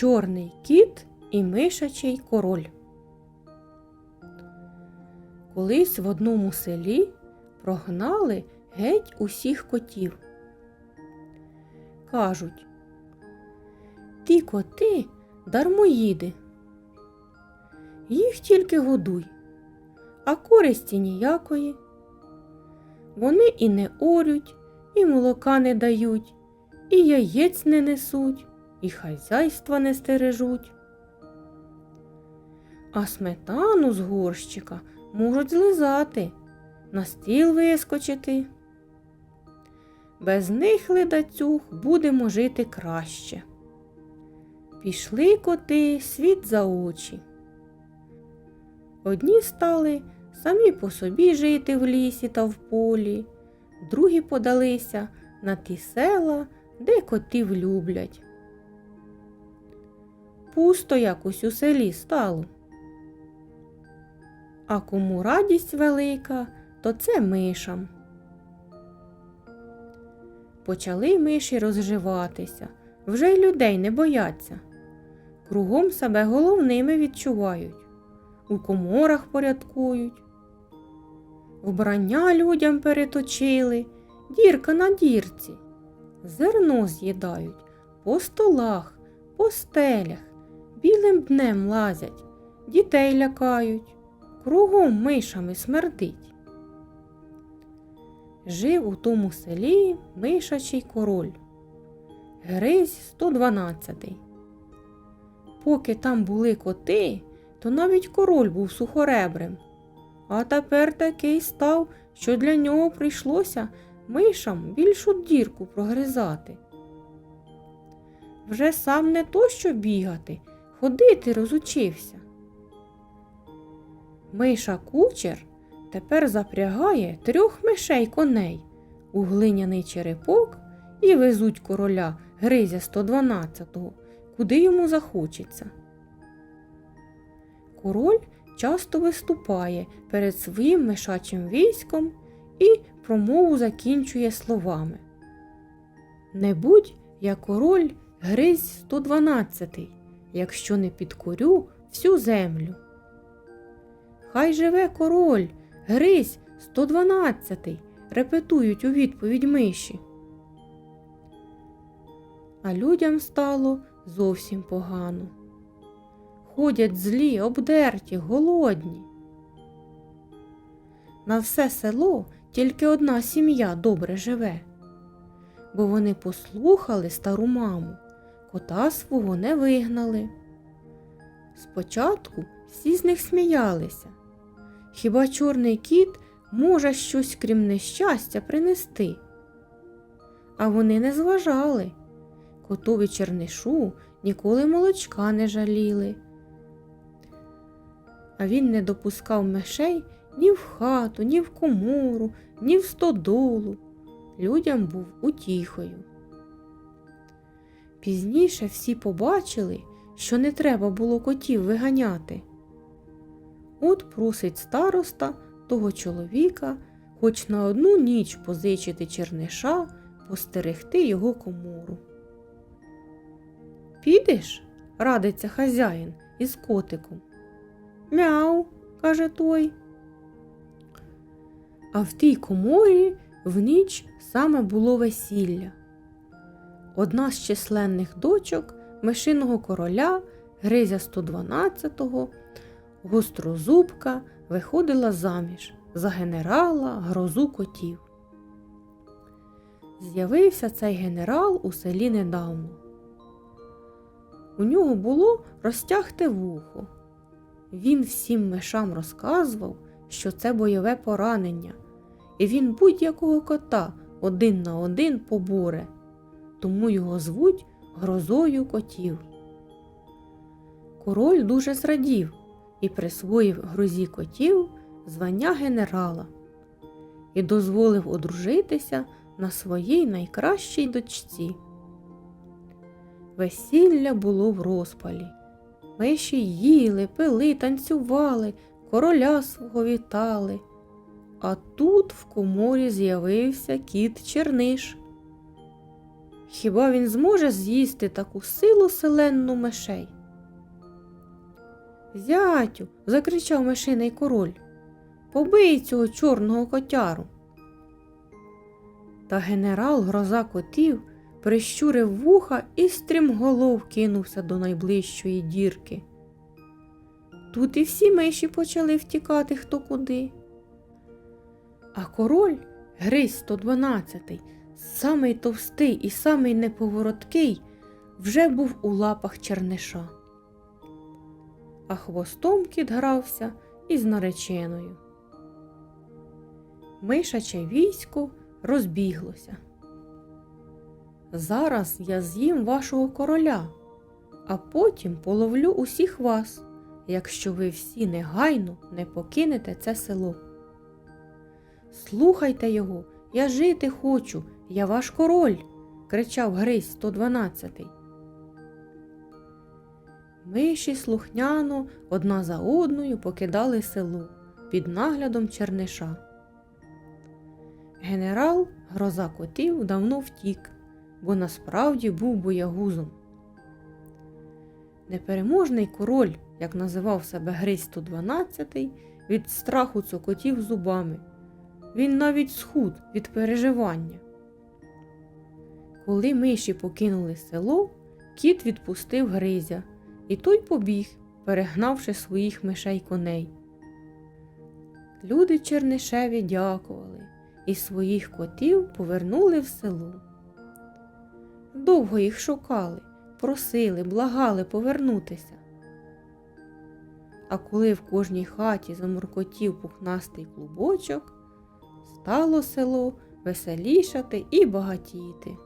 Чорний кіт і мишачий король. Колись в одному селі прогнали геть усіх котів. Кажуть, ті коти дармоїди. Їх тільки годуй, а користі ніякої. Вони і не орють, і молока не дають, і яєць не несуть, і хазяйства не стережуть. А сметану з горщика можуть злизати, на стіл вискочити. Без них ледацюг будемо жити краще. Пішли коти світ за очі. Одні стали самі по собі жити в лісі та в полі, другі подалися на ті села, де котів люблять. Пусто якось у селі стало. А кому радість велика, то це мишам. Почали миші розживатися, вже й людей не бояться. Кругом себе головними відчувають, у коморах порядкують. Вбрання людям переточили, дірка на дірці, зерно з'їдають по столах, по стелях, білим днем лазять, дітей лякають, кругом мишами смердить. Жив у тому селі мишачий король, Гризь 112. Поки там були коти, то навіть король був сухоребрим. А тепер такий став, що для нього прийшлося мишам більшу дірку прогризати. Вже сам не то що бігати, ходити розучився. Миша кучер тепер запрягає трьох мишей коней у глиняний черепок і везуть короля Гризя 112-го, куди йому захочеться. Король часто виступає перед своїм мишачим військом і промову закінчує словами. Не будь я король Гризь 112, якщо не підкорю всю землю. Хай живе король, Гризь 112, репетують у відповідь миші. А людям стало зовсім погано. Ходять злі, обдерті, голодні. На все село тільки одна сім'я добре живе, бо вони послухали стару маму, кота свого не вигнали. Спочатку всі з них сміялися. Хіба чорний кіт може щось крім нещастя принести? А вони не зважали. Котові чернишу ніколи молочка не жаліли. А він не допускав мишей ні в хату, ні в комору, ні в стодолу. Людям був утіхою. Пізніше всі побачили, що не треба було котів виганяти. От просить староста того чоловіка хоч на одну ніч позичити черниша, постерегти його комору. Підеш? радиться хазяїн із котиком. Мяу, каже той. А в тій коморі в ніч саме було весілля. Одна з численних дочок мишиного короля Гризя 112-го, гострозубка, виходила заміж за генерала грозу котів. З'явився цей генерал у селі недавно. У нього було розтягте вухо. Він всім мишам розказував, що це бойове поранення, і він будь-якого кота один на один поборе, тому його звуть грозою котів. Король дуже зрадів і присвоїв грозі котів звання генерала і дозволив одружитися на своїй найкращій дочці. Весілля було в розпалі. Миші їли, пили, танцювали, короля свого вітали. А тут в коморі з'явився кіт Черниш. Хіба він зможе з'їсти таку силу селенну мишей? Зятю, закричав мишиний король. Побий цього чорного котяру. Та генерал гроза котів прищурив вуха і стрімголов кинувся до найближчої дірки. Тут і всі миші почали втікати хто куди. А король Гризь 112, самий товстий і самий неповороткий, вже був у лапах черниша. А хвостом кіт грався із нареченою. Мишаче військо розбіглося. Зараз я з'їм вашого короля, а потім половлю усіх вас, якщо ви всі негайно не покинете це село. Слухайте його, я жити хочу, я ваш король, кричав Гризь 112. Миші слухняно одна за одною покидали село під наглядом черниша. Генерал гроза котів давно втік, бо насправді був боягузом. Непереможний король, як називав себе Гризь 112, від страху цокотів зубами. Він навіть схуд від переживання. Коли миші покинули село, кіт відпустив Гризя, і той побіг, перегнавши своїх мишей коней. Люди Чернишеві дякували і своїх котів повернули в село. Довго їх шукали, просили, благали повернутися. А коли в кожній хаті замуркотів пухнастий клубочок, стало село веселішати і багатіти.